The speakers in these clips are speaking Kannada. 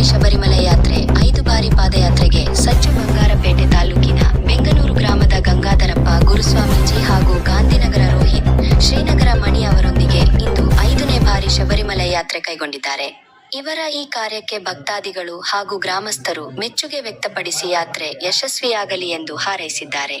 ಬಾರಿ ಶಬರಿಮಲೆ ಯಾತ್ರೆ ಐದು ಬಾರಿ ಪಾದಯಾತ್ರೆಗೆ ಸಜ್ಜು ಬಂಗಾರಪೇಟೆ ತಾಲೂಕಿನ ಬೆಂಗಳೂರು ಗ್ರಾಮದ ಗಂಗಾಧರಪ್ಪ ಗುರುಸ್ವಾಮೀಜಿ ಹಾಗೂ ಗಾಂಧಿನಗರ ರೋಹಿತ್ ಶ್ರೀನಗರ ಮಣಿ ಅವರೊಂದಿಗೆ ಇಂದು ಐದನೇ ಬಾರಿ ಶಬರಿಮಲೆ ಯಾತ್ರೆ ಕೈಗೊಂಡಿದ್ದಾರೆ. ಇವರ ಈ ಕಾರ್ಯಕ್ಕೆ ಭಕ್ತಾದಿಗಳು ಹಾಗೂ ಗ್ರಾಮಸ್ಥರು ಮೆಚ್ಚುಗೆ ವ್ಯಕ್ತಪಡಿಸಿ ಯಾತ್ರೆ ಯಶಸ್ವಿಯಾಗಲಿ ಎಂದು ಹಾರೈಸಿದ್ದಾರೆ.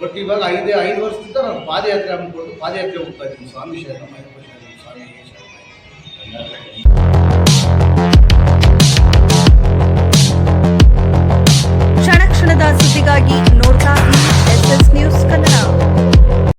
ಬಟ್ ಇವಾಗ ಐದೇ, ಐದು ವರ್ಷದಿಂದ ನಾನು ಪಾದಯಾತ್ರೆ ಅಂದ್ಕೊಂಡು ಪಾದಯಾತ್ರೆ ಹೋಗ್ತಾ ಇದ್ದೀನಿ. ಸ್ವಾಮಿ ಶರಣ ಸ್ವಾಮಿ ಕ್ಷಣ ಕ್ಷಣದ ಸುದ್ದಿಗಾಗಿ